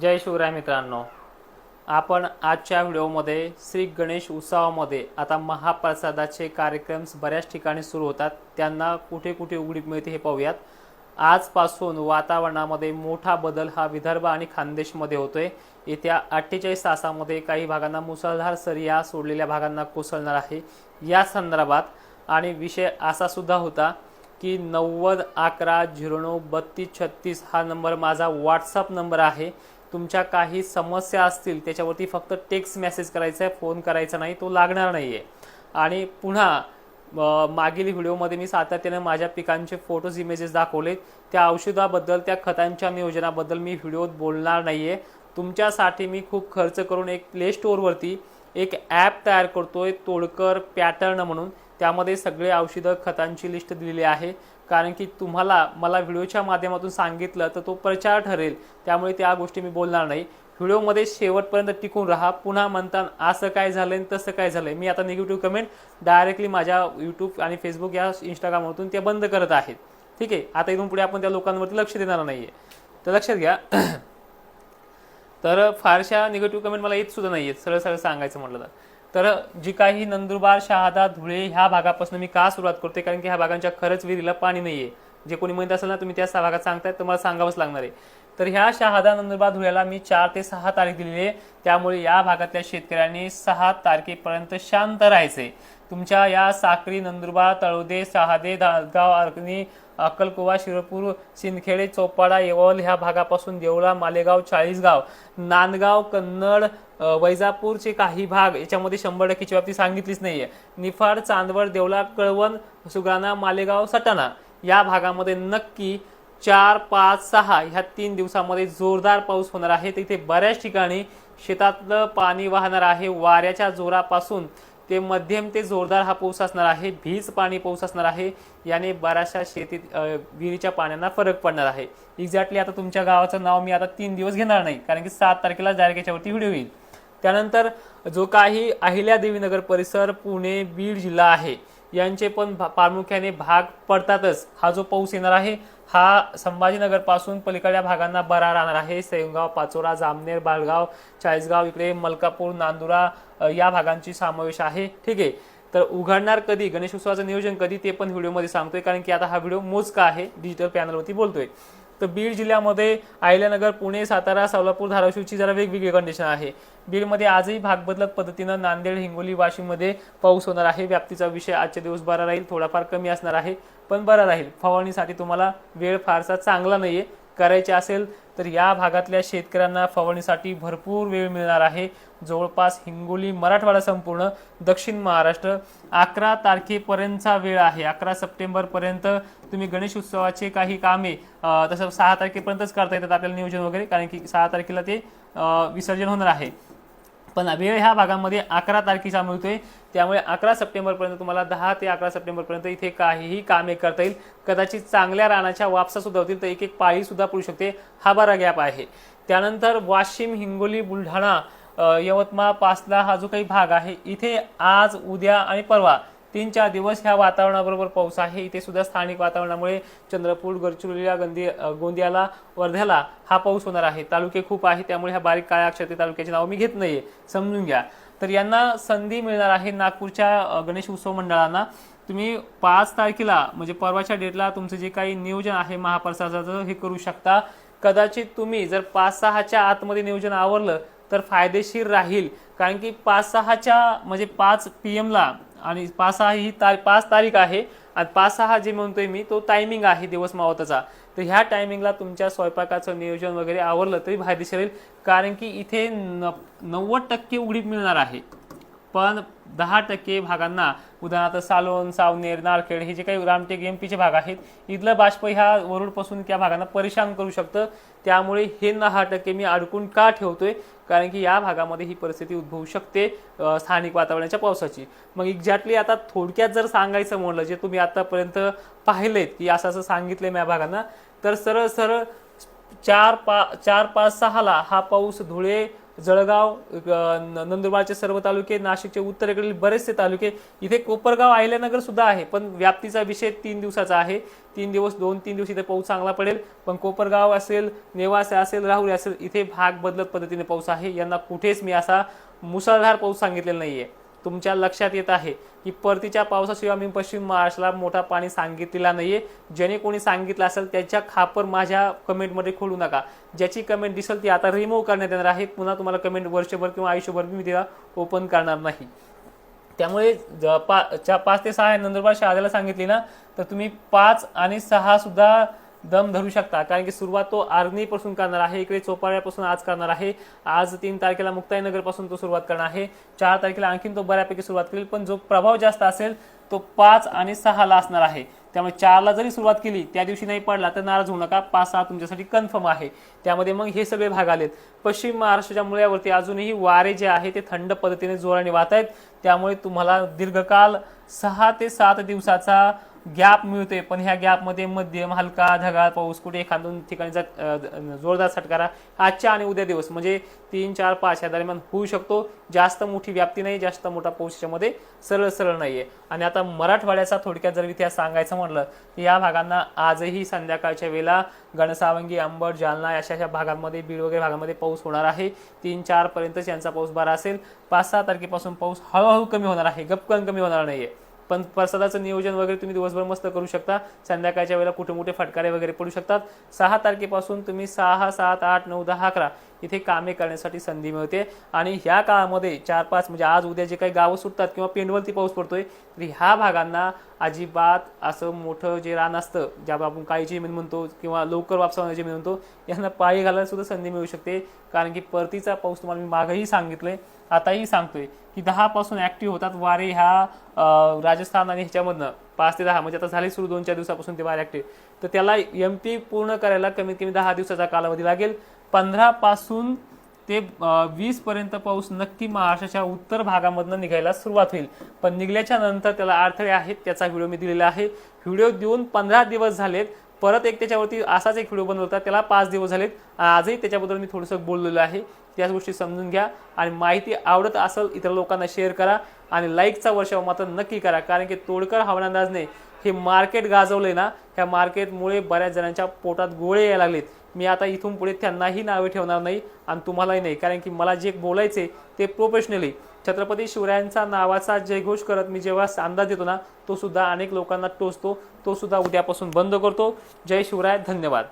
जय शिवराय मित्रांनो. आपण आजच्या व्हिडिओमध्ये श्री गणेश उत्सवामध्ये आता महाप्रसादाचे कार्यक्रम बऱ्याच ठिकाणी सुरू होतात. त्यांना कुठे कुठे उघडीप मिळते हे पाहूयात. आजपासून वातावरणामध्ये मोठा बदल हा विदर्भ आणि खानदेशमध्ये होतोय. येत्या अठ्ठेचाळीस तासामध्ये काही भागांना मुसळधार सरी या सोडलेल्या भागांना कोसळणार आहे. या संदर्भात आणि विषय असा सुद्धा होता की नव्वद अकरा झिरो नऊ बत्तीस छत्तीस हा नंबर माझा व्हॉट्सअप नंबर आहे. तुमच्या काही समस्या असतील त्याच्यावरती फक्त टेक्स्ट मेसेज करायचा आहे फोन करायचा नाही तो लागणार नाही आहे आणि पुन्हा मागील व्हिडिओमध्ये मी सातत्याने माझ्या पिकांचे फोटोज इमेजेस दाखवले. त्या औषधाबद्दल त्या खतांच्या नियोजनाबद्दल मी व्हिडिओत बोलणार नाही आहे तुमच्यासाठी मी खूप खर्च करून एक प्ले स्टोअरवरती एक ॲप तयार करतो आहे तोडकर पॅटर्न म्हणून. त्यामध्ये सगळे औषधं खतांची लिस्ट दिलेली आहे. कारण की तुम्हाला मला व्हिडिओच्या माध्यमातून सांगितलं तर तो प्रचार ठरेल. त्यामुळे त्या गोष्टी मी बोलणार नाही. व्हिडिओमध्ये शेवटपर्यंत टिकून राहा. पुन्हा म्हणतात असं काय झालं आणि तसं काय झालंय? मी आता निगेटिव्ह कमेंट डायरेक्टली माझ्या यूट्यूब आणि फेसबुक या इंस्टाग्रामवरून ते बंद करत आहेत. ठीक आहे? आता इथून पुढे आपण त्या लोकांवरती लक्ष देणार नाहीये. तर लक्षात घ्या. तर फारशा निगेटिव्ह कमेंट मला येत सुद्धा नाही आहेत सरळ सरळ सांगायचं म्हटलं तर. तर जी काही नंदुरबार शहादा धुळे ह्या भागापासून मी का सुरुवात करते कारण की ह्या भागांच्या खरंच विहिरीला पाणी नाहीये. जे कोणी म्हणत असेल ना तुम्ही त्या सहा भागात सांगताय तर मला सांगावंच लागणार आहे. तर ह्या शहादा नंदुरबार धुळ्याला मी चार ते सहा तारीख दिलेली आहे. त्यामुळे या भागातल्या शेतकऱ्यांनी सहा तारखेपर्यंत शांत राहायचे तुमच्या या साक्री नंदुरबार तळोदे शहादे दासगाव अर्कणी अक्कलकुवा शिरपूर सिंदखेडे चोपाडा येवल ह्या भागापासून देवळा मालेगाव चाळीसगाव नांदगाव कन्नड वैजापूरचे काही भाग याच्यामध्ये शंभर टक्केची बाबती सांगितलीच नाही आहे निफाड चांदवड देवळा कळवण सुगाणा मालेगाव सटाणा या भागामध्ये नक्की चार पाच सहा ह्या तीन दिवसामध्ये जोरदार पाऊस होणार आहे. तिथे बऱ्याच ठिकाणी शेतातलं पाणी वाहणार आहे. वाऱ्याच्या जोरापासून ते मध्यम ते जोरदार हा पाऊस असणार आहे भीज पाणी पाऊस असणार आहे याने बऱ्याचशा शेतीत विहिरीच्या पाण्यांना फरक पडणार आहे. एक्झॅक्टली आता तुमच्या गावाचं नाव मी आता तीन दिवस घेणार नाही कारण की सात तारखेला डायरेक्ट याच्यावरती व्हिडिओ येईल. त्यानंतर जो काही अहिल्यादेवीनगर परिसर पुणे बीड जिल्हा आहे यांचे पण भा- प्रामुख्याने भाग पडतातच. हा जो पाऊस येणार आहे हा संभाजीनगरपासून भागांना बरा राहणार आहे. सेवगाव पाचोरा जामनेर बाळगाव चाळीसगाव इकडे मलकापूर नांदुरा या भागांची समावेश आहे. ठीक आहे? तर उघडणार कधी? गणेश उत्सवाचं नियोजन कधी? ते पण व्हिडिओमध्ये सांगतोय कारण की आता हा व्हिडिओ मोजका आहे. डिजिटल पॅनलवरती बोलतोय. तर बीड जिल्ह्यामध्ये अहिल्यानगर पुणे सातारा सोलापूर धाराशिवची जरा वेगवेगळी कंडिशन आहे. बीडमध्ये आजही भाग बदलत पद्धतीनं नांदेड हिंगोली वाशिममध्ये पाऊस होणार आहे. व्याप्तीचा विषय आजच्या दिवस बरा राहील थोडाफार कमी असणार आहे पण बरा राहील. फवारणीसाठी तुम्हाला वेळ फारसा चांगला नाहीये. करायचे असेल तर या भागातल्या शेतकऱ्यांना फवारणीसाठी भरपूर वेळ मिळणार आहे. जवळपास हिंगोली मराठवाडा संपूर्ण दक्षिण महाराष्ट्र. अकरा तारखेपर्यंतचा वेळ आहे. अकरा सप्टेंबरपर्यंत तुम्ही गणेश उत्सवाचे काही कामे तसं सहा तारखेपर्यंतच करता येतात आपल्याला नियोजन वगैरे कारण की सहा तारखेला ते विसर्जन होणार आहे. पण वेळ ह्या भागामध्ये अकरा तारखेचा मिळतोय. त्यामुळे अकरा सप्टेंबरपर्यंत तुम्हाला दहा ते अकरा सप्टेंबरपर्यंत इथे काहीही कामे करता येईल. कदाचित चांगल्या रानाच्या वापसासुद्धा होतील तर एक एक पाळीसुद्धा पडू शकते. हा बरा गॅप आहे. त्यानंतर वाशिम हिंगोली बुलढाणा यवतमाळ पाचला हा जो काही भाग आहे इथे आज उद्या आणि परवा तीन चार दिवस ह्या वातावरणाबरोबर पाऊस आहे. इथे सुद्धा स्थानिक वातावरणामुळे चंद्रपूर गडचिरोलीला गंदी गोंदियाला वर्ध्याला हा पाऊस होणार आहे. तालुके खूप आहे त्यामुळे ह्या बारीक काळ्या अक्षर तालुक्याचे नाव मी घेत नाहीये. समजून घ्या. तर यांना संधी मिळणार आहे नागपूरच्या गणेश उत्सव मंडळांना. तुम्ही पाच तारखेला म्हणजे परवाच्या डेटला तुमचं जे काही नियोजन आहे महाप्रसादाचं हे करू शकता. कदाचित तुम्ही जर पाच सहाच्या आतमध्ये नियोजन आवरलं तर फायदेशीर राहील. कारण की पाच सहाच्या म्हणजे पाच पी एमला आणि पाच सहा ही तार पाच तारीख आहे. आणि पाच सहा जे म्हणतोय मी तो टायमिंग आहे दिवस मावताचा. तर ह्या टायमिंगला तुमच्या स्वयंपाकाचं नियोजन वगैरे आवरलं तरी फायदेशीर राहील कारण की इथे न नव्वद टक्के उघडीप मिळणार आहे. पण दहा टक्के भागांना उदाहरणार्थ सालोन सावनेर नारखेड हे जे काही रामटेक एम पीचे भाग आहेत इथलं बाष्प ह्या वरुडपासून त्या भागांना परेशान करू शकतं. त्यामुळे हे दहा टक्के मी अडकून का ठेवतोय? कारण की या भागामध्ये ही परिस्थिती उद्भवू शकते स्थानिक वातावरणाच्या पावसाची. मग एक्झॅक्टली आता थोडक्यात जर सांगायचं म्हणलं जे तुम्ही आतापर्यंत पाहिलेत की असं असं सांगितलं मी या भागांना तर सरळ सरळ चार पा चार पाच सहाला हा पाऊस धुळे जळगाव न- नंदुरबारचे सर्व तालुके नाशिकचे उत्तरेकडील बरेचसे तालुके इथे कोपरगाव आहिल्यानगर सुद्धा आहे. पण व्याप्तीचा विषय तीन दिवसाचा आहे. तीन दिवस दोन तीन दिवस इथे पाऊस चांगला पडेल. पण कोपरगाव असेल नेवासे असेल राहुरी असेल इथे भाग बदलत पद्धतीने पाऊस आहे. यांना कुठेच मी असा मुसळधार पाऊस सांगितलेला नाही आहे तुमच्या लक्षात येत आहे की परतीच्या पावसाशिवाय मी पश्चिम महाराष्ट्राला मोठा पाणी सांगितलेला नाही आहे ज्याने कोणी सांगितलं असेल त्याच्या खापर माझ्या कमेंटमध्ये खोलू नका. ज्याची कमेंट दिसेल ती आता रिमूव्ह करण्यात येणार आहे. पुन्हा तुम्हाला कमेंट वर्षभर किंवा आयुष्यभर मी तिला ओपन करणार नाही. त्यामुळे ज- पा पाच ते सहा नंदुरबार शहाद्याला सांगितली ना तर तुम्ही पाच आणि सहा सुद्धा दम धरू शकता. कारण की सुरुवात तो आर्नीपासून करणार आहे इकडे चोपाळ्यापासून आज करणार आहे. आज तीन तारखेला मुक्ताईनगरपासून तो सुरुवात करणार आहे. चार तारखेला आणखीन तो बऱ्यापैकी सुरुवात करेल पण जो प्रभाव जास्त असेल तो पाच आणि सहाला असणार आहे. त्यामुळे चारला जरी सुरुवात केली त्या दिवशी नाही पडला तर नाराज होऊ नका. पाच सहा तुमच्यासाठी कन्फर्म आहे. त्यामध्ये मग हे सगळे भाग आलेत. पश्चिम महाराष्ट्राच्या मुळ्यावरती अजूनही वारे जे आहे ते थंड पद्धतीने जोराने वाहत आहेत. त्यामुळे तुम्हाला दीर्घकाल सहा ते सात दिवसाचा गॅप मिळतोय पण ह्या गॅपमध्ये मध्यम हलका ढगाळ पाऊस कुठे एखाद ठिकाणी जोरदार सटकारा आजच्या आणि उद्या दिवस. म्हणजे तीन चार पाच या दरम्यान होऊ शकतो. जास्त मोठी व्याप्ती नाही जास्त मोठा पाऊस याच्यामध्ये सरळ सरळ नाहीये. आणि आता मराठवाड्याचा थोडक्यात जर इतिहास सांगायचं म्हटलं तर या भागांना आजही संध्याकाळच्या वेळेला गणसावंगी अंबड जालना अशा अशा भागांमध्ये बीड वगैरे भागामध्ये पाऊस होणार आहे. तीन चार पर्यंतच यांचा पाऊस बरा असेल. पाच सहा तारखेपासून पाऊस हळूहळू कमी होणार आहे. गपकन कमी होणार नाहीये. पण प्रसादाचं नियोजन वगैरे तुम्ही दिवसभर मस्त करू शकता. संध्याकाळच्या वेळेला कुठे मोठे फटकारे वगैरे पडू शकतात. सहा तारखेपासून तुम्ही सहा सात आठ नऊ दहा अकरा इथे कामे करण्यासाठी संधी मिळते. आणि ह्या काळामध्ये चार पाच म्हणजे आज उद्या जे काही गावं सुटतात किंवा पेंडवलती पाऊस पडतोय तर ह्या भागांना अजिबात असं मोठं जे रान असतं ज्या आपण काही जमीन म्हणतो किंवा लवकर वापसा जमीन म्हणतो यांना पाळी घालायला सुद्धा संधी मिळू शकते. कारण की परतीचा पाऊस तुम्हाला मी मागही सांगितलंय आताही सांगतोय की दहापासून ॲक्टिव्ह होतात वारे ह्या राजस्थान आणि ह्याच्यामधनं. पाच ते दहा म्हणजे आता झाले सुरू दोन चार दिवसापासून ते वारे ॲक्टिव्ह तर त्याला एम टी पूर्ण करायला कमीत कमी दहा दिवसाचा कालावधी लागेल. पंधरापासून ते वीसपर्यंत पाऊस नक्की महाराष्ट्राच्या उत्तर भागामधनं निघायला सुरुवात होईल. पण निघल्याच्या नंतर त्याला अडथळे आहेत त्याचा व्हिडिओ मी दिलेला आहे. व्हिडिओ देऊन पंधरा दिवस झालेत परत एक त्याच्यावरती असाच एक व्हिडिओ बनवला होता त्याला पाच दिवस झालेत. आजही त्याच्याबद्दल मी थोडंसं बोललेलं आहे. त्याच गोष्टी समजून घ्या आणि माहिती आवडत असेल इतर लोकांना शेअर करा आणि लाईकचा वर्षाव मात्र नक्की करा. कारण की तोडकर हवानांदाजने हे मार्केट गाजवलंय ना ह्या मार्केटमुळे बऱ्याच जणांच्या पोटात गोळे यायला लागलेत. मी आता इथून पुढे त्यांनाही नावे ठेवणार नाही आणि तुम्हालाही नाही. कारण की मला जे बोलायचे ते प्रोफेशनली छत्रपती शिवरायांचा नावाचा जयघोष करत मी जेव्हा अंदाज देतो ना तो सुद्धा अनेक लोकांना टोचतो तो सुद्धा उद्यापासून बंद करतो. जय शिवराय धन्यवाद.